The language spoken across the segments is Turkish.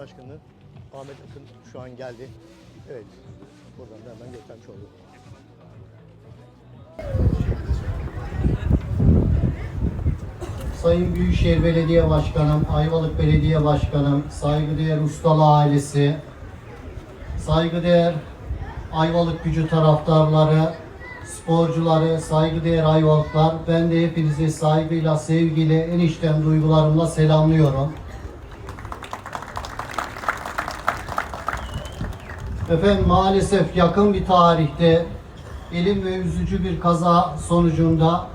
Başkanı Ahmet Akın şu an geldi. Evet, buradan da hemen göstermiş olduk. Sayın Büyükşehir Belediye Başkanım, Ayvalık Belediye Başkanım, saygıdeğer Ustalı ailesi, saygıdeğer Ayvalık gücü taraftarları, sporcuları, saygıdeğer Ayvalıklar, ben de hepinizi saygıyla, sevgiyle, en içten duygularımla selamlıyorum. Efendim maalesef yakın bir tarihte elim ve üzücü bir kaza sonucunda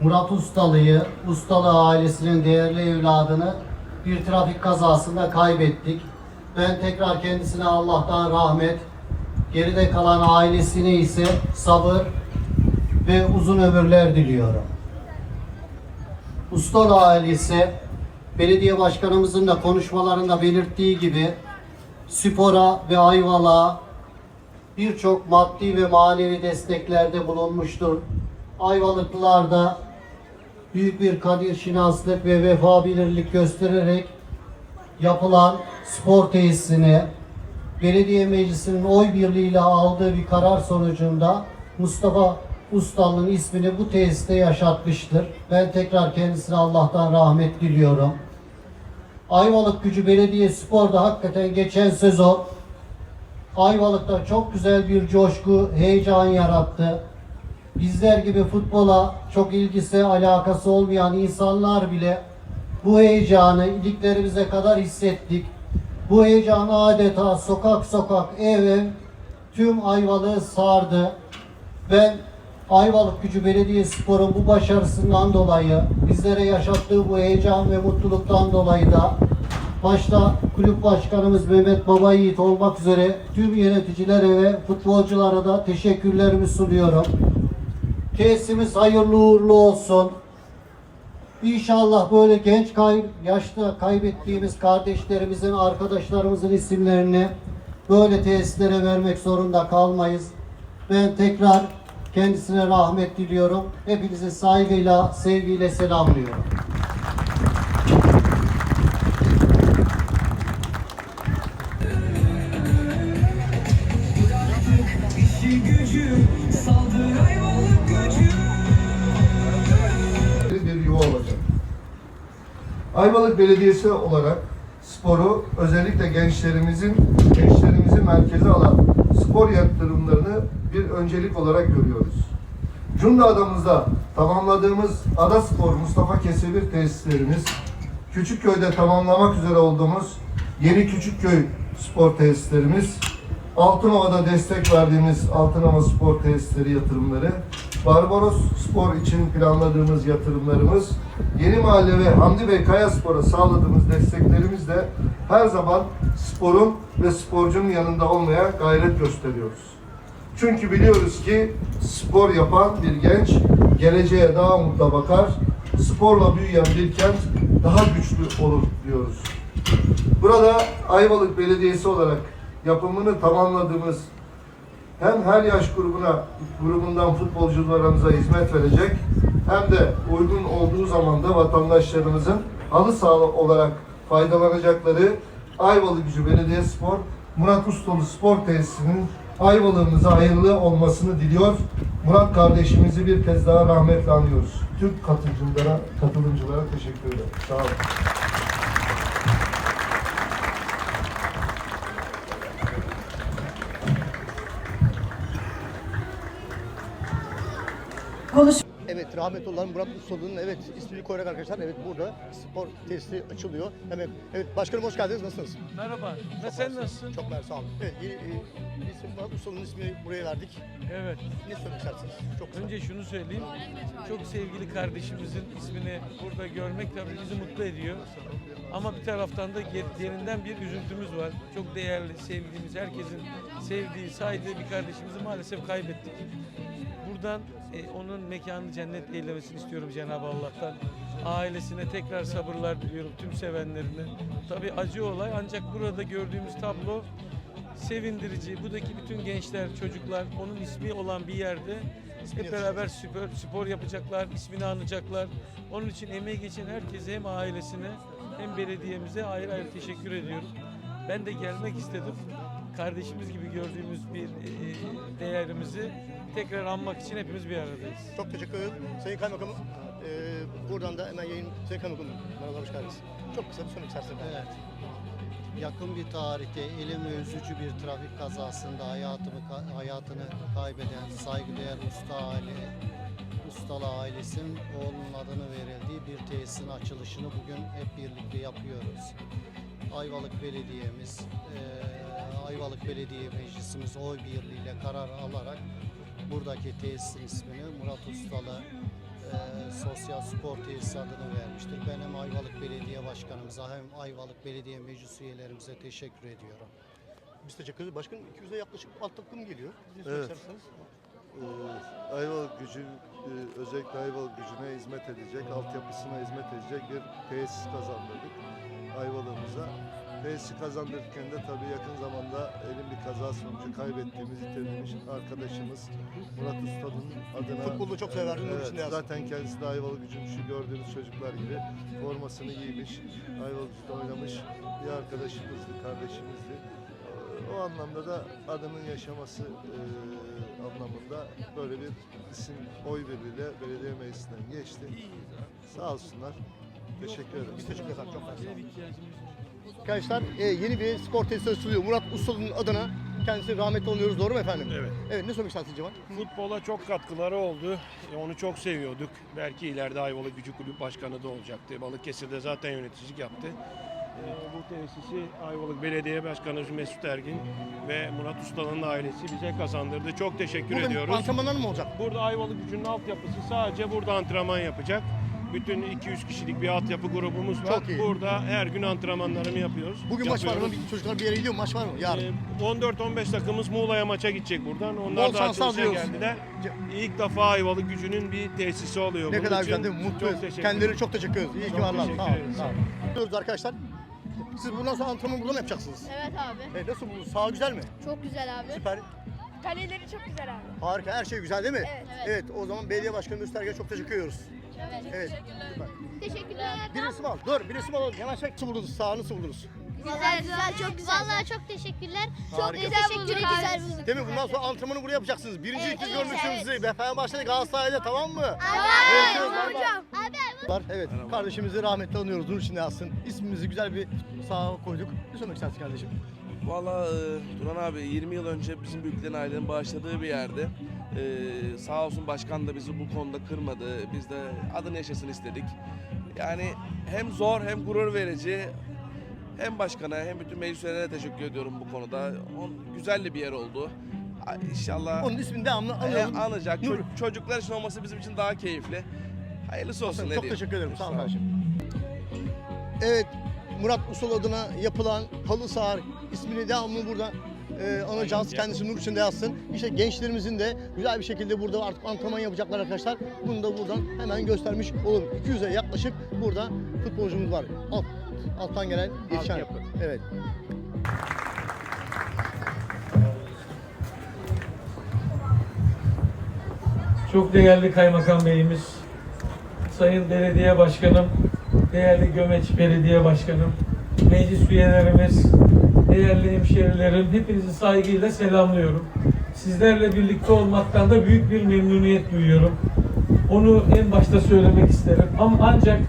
Murat Ustalı'yı, Ustalı ailesinin değerli evladını bir trafik kazasında kaybettik. Ben tekrar kendisine Allah'tan rahmet, geride kalan ailesine ise sabır ve uzun ömürler diliyorum. Ustalı ailesi, belediye başkanımızın da konuşmalarında belirttiği gibi spora ve Ayvalık'a birçok maddi ve manevi desteklerde bulunmuştur. Ayvalıklılar da büyük bir kadir şinaslık ve vefa bilirlik göstererek yapılan spor tesisini belediye meclisinin oy birliğiyle aldığı bir karar sonucunda Mustafa Ustalı'nın ismini bu tesiste yaşatmıştır. Ben tekrar kendisine Allah'tan rahmet diliyorum. Ayvalık Gücü Belediye Spor'da hakikaten geçen sezon Ayvalık'ta çok güzel bir coşku, heyecan yarattı. Bizler gibi futbola çok ilgisi, alakası olmayan insanlar bile bu heyecanı iliklerimize kadar hissettik. Bu heyecan adeta sokak sokak, ev ev tüm Ayvalık'ı sardı. Ben Ayvalık Gücü Belediye Spor'un bu başarısından dolayı, bizlere yaşattığı bu heyecan ve mutluluktan dolayı da başta kulüp başkanımız Mehmet Baba Yiğit olmak üzere tüm yöneticilere ve futbolculara da teşekkürlerimi sunuyorum. Tesisimiz hayırlı uğurlu olsun. İnşallah böyle genç kay yaşta kaybettiğimiz kardeşlerimizin, arkadaşlarımızın isimlerini böyle tesislere vermek zorunda kalmayız. Ben tekrar kendisine rahmet diliyorum. Hepinizi saygıyla, sevgiyle selamlıyorum. Bir yuva olacak. Ayvalık Belediyesi olarak sporu özellikle gençlerimizin gençlerimizi merkeze alan spor yatırımlarını bir öncelik olarak görüyoruz. Cunda adamızda tamamladığımız Ada Spor Mustafa Kesebir tesislerimiz, Küçükköy'de tamamlamak üzere olduğumuz Yeni Küçükköy spor tesislerimiz, Altınova'da destek verdiğimiz Altınova Spor Tesisleri yatırımları, Barbaros Spor için planladığımız yatırımlarımız, Yeni Mahalle ve Hamdi Bey Kaya Spor'a sağladığımız desteklerimizle her zaman sporun ve sporcunun yanında olmaya gayret gösteriyoruz. Çünkü biliyoruz ki spor yapan bir genç geleceğe daha umutla bakar, sporla büyüyen bir kent daha güçlü olur diyoruz. Burada Ayvalık Belediyesi olarak yapımını tamamladığımız hem her yaş grubuna grubundan futbolcularımıza hizmet verecek hem de uygun olduğu zaman da vatandaşlarımızın halı saha olarak faydalanacakları Ayvalık Gücü Belediye Spor Murat Ustalı Spor Tesisi'nin Ayvalık'ımıza hayırlı olmasını diliyor. Murat kardeşimizi bir kez daha rahmetle anıyoruz. Tüm katılımcılara, katılımcılara teşekkür ederim. Sağ olun. Rahmetli olan Murat Ustalı'nın evet ismini koyarak arkadaşlar evet burada spor tesisi açılıyor. Hemen evet başkanım hoş geldiniz. Nasılsınız? Merhaba. Ve Çok sen mersi. nasılsın? Çok mersi sağ olun. Evet, yeni, e, isim Murat Ustalı'nın ismini buraya verdik. Evet. Ne söylemek istersiniz? Çok kısa. Önce şunu söyleyeyim. Çok sevgili kardeşimizin ismini burada görmek tabii bizi mutlu ediyor. Ama bir taraftan da derinden bir üzüntümüz var. Çok değerli, sevdiğimiz, herkesin sevdiği, saydığı bir kardeşimizi maalesef kaybettik. Buradan e, onun mekanı cennet eylemesini istiyorum Cenab-ı Allah'tan. Ailesine tekrar sabırlar diliyorum, tüm sevenlerine. Tabii acı olay ancak burada gördüğümüz tablo sevindirici. Buradaki bütün gençler, çocuklar onun ismi olan bir yerde hep beraber spor, spor yapacaklar, ismini anacaklar. Onun için emeği geçen herkese hem ailesine hem belediyemize ayrı ayrı teşekkür ediyorum. Ben de gelmek istedim. Kardeşimiz gibi gördüğümüz bir e, değerimizi tekrar anmak için hepimiz bir aradayız. Çok teşekkür ederim. Sayın Kaymakamım, e, buradan da hemen yayın Sayın Kaymakamım. Merhaba, hoş geldiniz. Çok kısa bir söylemek isterseniz. Evet. Yakın bir tarihte eleme üzücü bir trafik kazasında hayatını hayatını kaybeden saygıdeğer usta aile Ustalı ailesinin oğlunun adını verildiği bir tesisin açılışını bugün hep birlikte yapıyoruz. Ayvalık Belediye'miz, eee, Ayvalık Belediye Meclisimiz oy birliğiyle karar alarak buradaki tesisin ismini Murat Ustalı eee, Sosyal Spor Tesisi adını vermiştir. Ben hem Ayvalık Belediye Başkanımıza hem Ayvalık Belediye Meclis üyelerimize teşekkür ediyorum. Biz teşekkür ederiz. Başkanım 200'e yaklaşık alt takım geliyor. Siz Evet. isterseniz? Ee, Ayvalık gücü e, özellikle Ayvalık gücüne hizmet edecek, altyapısına hizmet edecek bir tesis kazandırdık Ayvalık'ımıza. Tesisi kazandırırken de tabii yakın zamanda elin bir kaza sonucu kaybettiğimiz, yitirdiğimiz arkadaşımız Murat Usta'nın adına... Futbolu çok severdi, onun Evet, zaten kendisi de Ayvalık gücün şu gördüğünüz çocuklar gibi formasını giymiş, Ayvalık gücünde oynamış bir arkadaşımızdı, kardeşimizdi. O anlamda da adının yaşaması e, anlamında böyle bir isim oy birliğiyle belediye meclisinden geçti. Sağ olsunlar. Teşekkür ederim. Biz teşekkür ederiz. Çok sağ olun. Arkadaşlar e, yeni bir spor tesisi açılıyor. Murat Ustalı'nın adına kendisi rahmetli oluyoruz. Doğru mu efendim? Evet. Evet ne söylemek istersiniz Cemal? Futbola çok katkıları oldu. E, Onu çok seviyorduk. Belki ileride Ayvalık Gücü Kulüp Başkanı da olacaktı. Balıkesir'de zaten yöneticilik yaptı. E, Bu tesisi Ayvalık Belediye Başkanı Mesut Ergin ve Murat Ustalı'nın ailesi bize kazandırdı. Çok teşekkür Bugün ediyoruz. antrenmanlar mı olacak? Burada Ayvalık Gücü'nün altyapısı sadece burada antrenman yapacak. Bütün 200 kişilik bir altyapı grubumuz var. Çok iyi. Burada her gün antrenmanlarını yapıyoruz. Bugün maç var mı? Yapıyoruz. Çocuklar bir yere gidiyor mu? Maç var mı? Yarın. Ee, 14-15 takımız Muğla'ya maça gidecek buradan. Onlar Bol da şanslar açılışa diliyoruz. geldiler. İlk defa Ayvalık gücünün bir tesisi oluyor. Ne Bunun kadar için güzel değil mi? Mutluyuz. Teşekkür Kendileri çok teşekkür ederiz. İyi ki Çok varlar. teşekkür Sağ olun. ederiz. Sağ olun. Diyoruz arkadaşlar. Siz bundan sonra antrenman burada mı yapacaksınız? Evet abi. Evet, nasıl buldunuz? Saha güzel mi? Çok güzel abi. Süper. Kaleleri çok güzel abi. Harika. Her şey güzel değil mi? Evet. Evet. o zaman belediye başkanı Müsterge'ye çok teşekkür ediyoruz. Evet. Evet. Süper. Teşekkürler. Bir resim al. Dur bir resim alalım. Hemen çek. Nasıl buldunuz? Saha nasıl buldunuz? Güzel güzel çok güzel. Vallahi çok teşekkürler. Çok Harika. güzel bulduk. Güzel bulduk. Değil mi? Bundan sonra antrenmanı buraya yapacaksınız. Birinci Evet, evet, görmüşsünüz evet. Fenerbahçe'de Galatasaray'da tamam mı? Abi Görüşürüz, bay bay. hocam. Abi Var. Evet. Kardeşimizi rahmetle anıyoruz. Nur içinde yazsın. İsmimizi güzel bir sağa koyduk. Ne söylemek istersin kardeşim? Valla e, Turan abi 20 yıl önce bizim büyüklerin ailenin bağışladığı bir yerde. E, sağ olsun başkan da bizi bu konuda kırmadı. Biz de adını yaşasın istedik. Yani hem zor hem gurur verici. Hem başkana hem bütün meclis üyelerine teşekkür ediyorum bu konuda. On, güzel bir yer oldu. İnşallah Onun ismini devamlı e, anacak. Çocuklar için olması bizim için daha keyifli. Hayırlısı olsun ne Çok diyeyim. teşekkür ederim. Sağ olun kardeşim. Evet. Murat Usul adına yapılan halı saha ismini devamlı burada e, anacağız. Kendisi nur içinde yazsın. İşte gençlerimizin de güzel bir şekilde burada artık antrenman yapacaklar arkadaşlar. Bunu da buradan hemen göstermiş olalım. 200'e yaklaşık burada futbolcumuz var. Alt, alttan gelen yetişen. Evet. Çok değerli Kaymakam Beyimiz, Sayın Belediye Başkanım, değerli Gömeç Belediye Başkanım, meclis üyelerimiz, değerli hemşerilerim, hepinizi saygıyla selamlıyorum. Sizlerle birlikte olmaktan da büyük bir memnuniyet duyuyorum. Onu en başta söylemek isterim. Ama ancak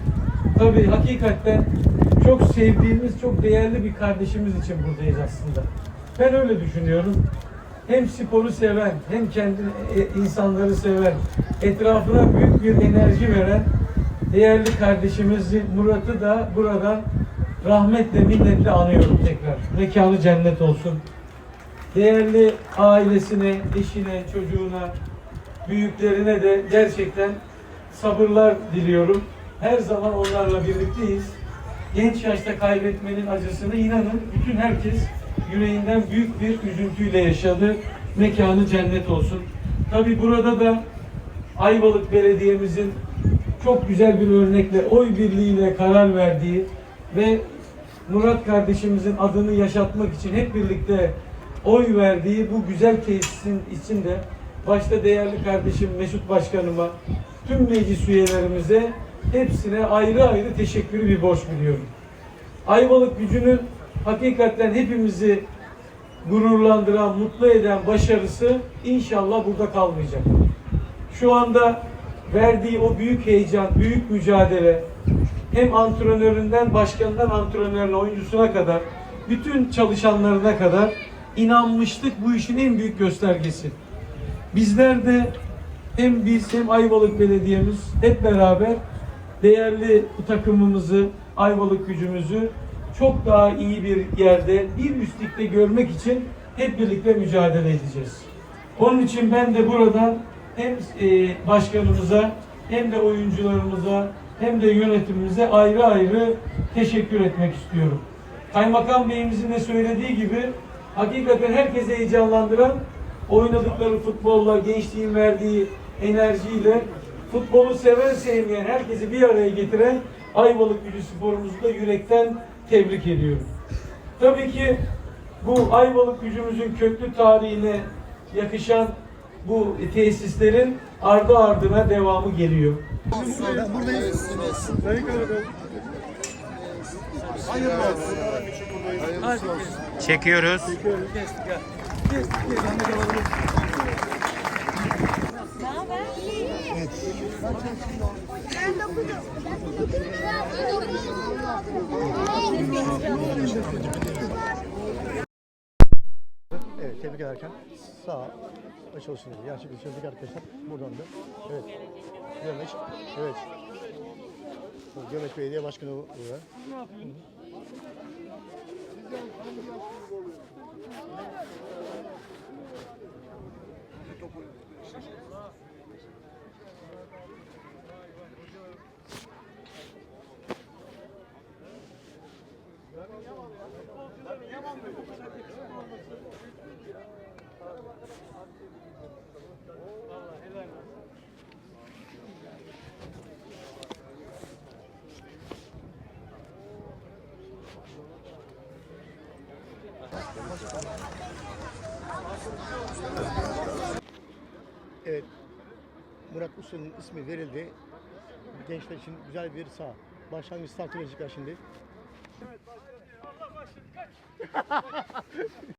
tabii hakikaten çok sevdiğimiz, çok değerli bir kardeşimiz için buradayız aslında. Ben öyle düşünüyorum hem sporu seven, hem kendi e, insanları seven, etrafına büyük bir enerji veren değerli kardeşimizi Murat'ı da buradan rahmetle, minnetle anıyorum tekrar. Mekanı cennet olsun. Değerli ailesine, eşine, çocuğuna, büyüklerine de gerçekten sabırlar diliyorum. Her zaman onlarla birlikteyiz. Genç yaşta kaybetmenin acısını inanın bütün herkes yüreğinden büyük bir üzüntüyle yaşadı. Mekanı cennet olsun. Tabi burada da Ayvalık Belediye'mizin çok güzel bir örnekle oy birliğiyle karar verdiği ve Murat kardeşimizin adını yaşatmak için hep birlikte oy verdiği bu güzel tesisin içinde başta değerli kardeşim Mesut Başkanıma, tüm meclis üyelerimize hepsine ayrı ayrı teşekkürü bir borç biliyorum. Ayvalık gücünün hakikaten hepimizi gururlandıran, mutlu eden başarısı inşallah burada kalmayacak. Şu anda verdiği o büyük heyecan, büyük mücadele hem antrenöründen, başkanından antrenörüne, oyuncusuna kadar bütün çalışanlarına kadar inanmıştık bu işin en büyük göstergesi. Bizler de hem biz hem Ayvalık Belediye'miz hep beraber değerli bu takımımızı, Ayvalık gücümüzü çok daha iyi bir yerde, bir üst ligde görmek için hep birlikte mücadele edeceğiz. Onun için ben de buradan hem e, başkanımıza hem de oyuncularımıza hem de yönetimimize ayrı ayrı teşekkür etmek istiyorum. Kaymakam Beyimizin de söylediği gibi hakikaten herkesi heyecanlandıran oynadıkları futbolla, gençliğin verdiği enerjiyle futbolu seven sevmeyen herkesi bir araya getiren Ayvalık Gücü sporumuzu da yürekten tebrik ediyorum. Tabii ki bu Ayvalık gücümüzün köklü tarihine yakışan bu tesislerin ardı ardına devamı geliyor. Çekiyoruz. Ben dokudum. Evet tebrik ederken sağ açılışını gerçekleştirdik arkadaşlar. Buradan da evet Gömeç evet Gömeç Belediye Başkanı burada. Evet Murat Usta'nın ismi verildi. Gençler için güzel bir sağ. Başlangıç startı verecekler şimdi.